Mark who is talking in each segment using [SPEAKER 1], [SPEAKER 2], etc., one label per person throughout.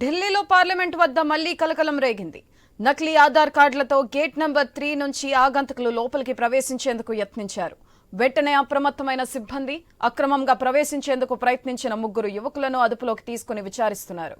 [SPEAKER 1] ఢిల్లీలో పార్లమెంట్ వద్ద మళ్ళీ కలకలం రేగింది. నకిలీ ఆధార్ కార్డులతో గేట్ నంబర్ త్రీ నుంచి ఆగంతకులు లోపలికి ప్రవేశించేందుకు యత్నించారు. వెంటనే అప్రమత్తమైన సిబ్బంది అక్రమంగా ప్రవేశించేందుకు ప్రయత్నించిన ముగ్గురు యువకులను అదుపులోకి తీసుకుని విచారిస్తున్నారు.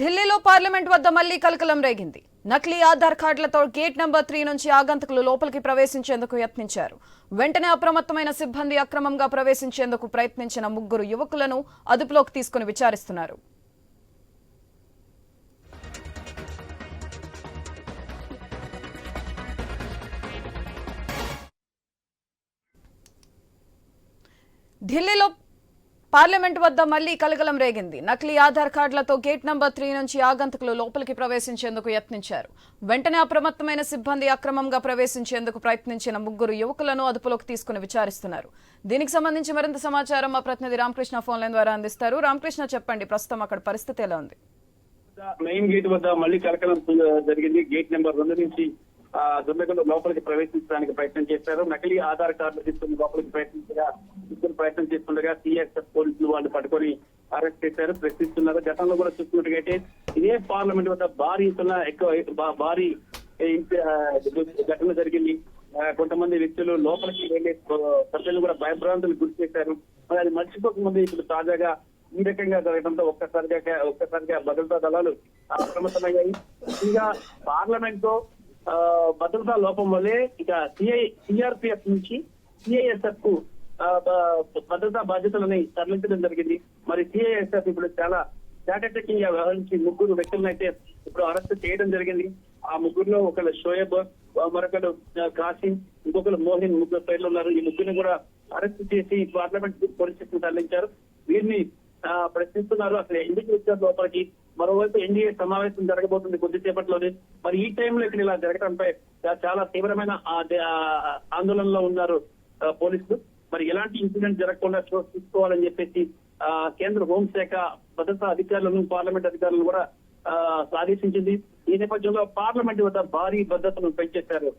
[SPEAKER 1] ఢిల్లీలో పార్లమెంట్ వద్ద మళ్ళీ కలకలం రేగింది. నకిలీ ఆధార్ కార్డులతో గేట్ నంబర్ త్రీ నుంచి ఆగంతకులు లోపలికి ప్రవేశించేందుకు యత్నించారు. వెంటనే అప్రమత్తమైన సిబ్బంది అక్రమంగా ప్రవేశించేందుకు ప్రయత్నించిన ముగ్గురు యువకులను అదుపులోకి తీసుకుని విచారిస్తున్నారు. ఢిల్లీలో పార్లమెంట్ వద్ద మళ్ళీ కలకలం రేగింది. నకిలీ ఆధార్ కార్డులతో గేట్ నంబర్ త్రీ నుంచి ఆగంతకులు లోపలికి ప్రవేశించేందుకు యత్నించారు. వెంటనే అప్రమత్తమైన సిబ్బంది అక్రమంగా ప్రవేశించేందుకు ప్రయత్నించిన ముగ్గురు యువకులను అదుపులోకి తీసుకుని విచారిస్తున్నారు. దీనికి సంబంధించి మరింత సమాచారం మా ప్రతినిధి రామకృష్ణ ఫోన్ లైన్ ద్వారా అందిస్తారు. రామకృష్ణ చెప్పండి. ప్రస్తుతం అక్కడ పరిస్థితి ఎలా ఉంది?
[SPEAKER 2] మెయిన్ గేట్ వద్ద మళ్ళీ కలకలం జరిగింది. గేట్ నెంబర్ రెండు నుంచి దుండగులు లోపలికి ప్రవేశించడానికి ప్రయత్నం చేశారు. నకిలీ ఆధార్ కార్డు తీసుకుని లోపలికి ప్రయత్నించగా తీసుకుని ప్రయత్నం చేస్తుండగా సిఎస్ఎఫ్ పోలీసులు వాళ్ళు పట్టుకొని అరెస్ట్ చేశారు ప్రశ్నిస్తున్నారు. గతంలో కూడా చూసుకున్నట్టుగైతే ఇదే పార్లమెంట్ వద్ద భారీ ఎత్తున ఎక్కువ భారీ ఘటన జరిగింది. కొంతమంది వ్యక్తులు లోపలికి వెళ్ళే ప్రజలు కూడా భయభ్రాంతులు గురి చేశారు. మరి అది మర్చిపోకముందు ఇప్పుడు తాజాగా ఈ రకంగా జరగడంతో ఒక్కసారిగా ఒక్కసారిగా భద్రతా దళాలు అప్రమత్తమయ్యాయి ఇక పార్లమెంట్లో ఆ, భద్రతా లోపం వల్లే ఇక సిఐ సిఆర్పిఎఫ్ నుంచి సిఐఎస్ఎఫ్కు భద్రతా బాధ్యతలని తరలించడం జరిగింది. మరి సిఐఎస్ఎఫ్ ఇప్పుడు చాలా చాకచక్యంగా వ్యవహరించి ముగ్గురు వ్యక్తులను అయితే ఇప్పుడు అరెస్ట్ చేయడం జరిగింది. ఆ ముగ్గురులో ఒకరు షోయబ్ మరొకరు కాసిన్ కాసిం ఇంకొకరు మోహిన్ ముగ్గురు పేర్లు ఉన్నారు. ఈ ముగ్గురిని కూడా అరెస్ట్ చేసి పార్లమెంట్ పోలీస్ స్టేషన్ తరలించారు. వీరిని ఆ, ప్రశ్నిస్తున్నారు. అసలు ఎందుకు వచ్చారు లోపలికి? మరోవైపు ఎన్డీఏ సమావేశం జరగబోతుంది కొద్దిసేపట్లోనే. మరి ఈ టైంలో ఇక్కడ ఇలా జరగడంపై చాలా తీవ్రమైన ఆ, దే- ఆ, ఆందోళనలో ఉన్నారు పోలీసులు. మరి ఎలాంటి ఇన్సిడెంట్ జరగకుండా చూసుకోవాలని చెప్పేసి ఆ, కేంద్ర హోంశాఖ భద్రతా అధికారులను పార్లమెంట్ అధికారులను కూడా ఆ, ఆదేశించింది. ఈ నేపథ్యంలో పార్లమెంట్ వద్ద భారీ భద్రతను పెంచేశారు.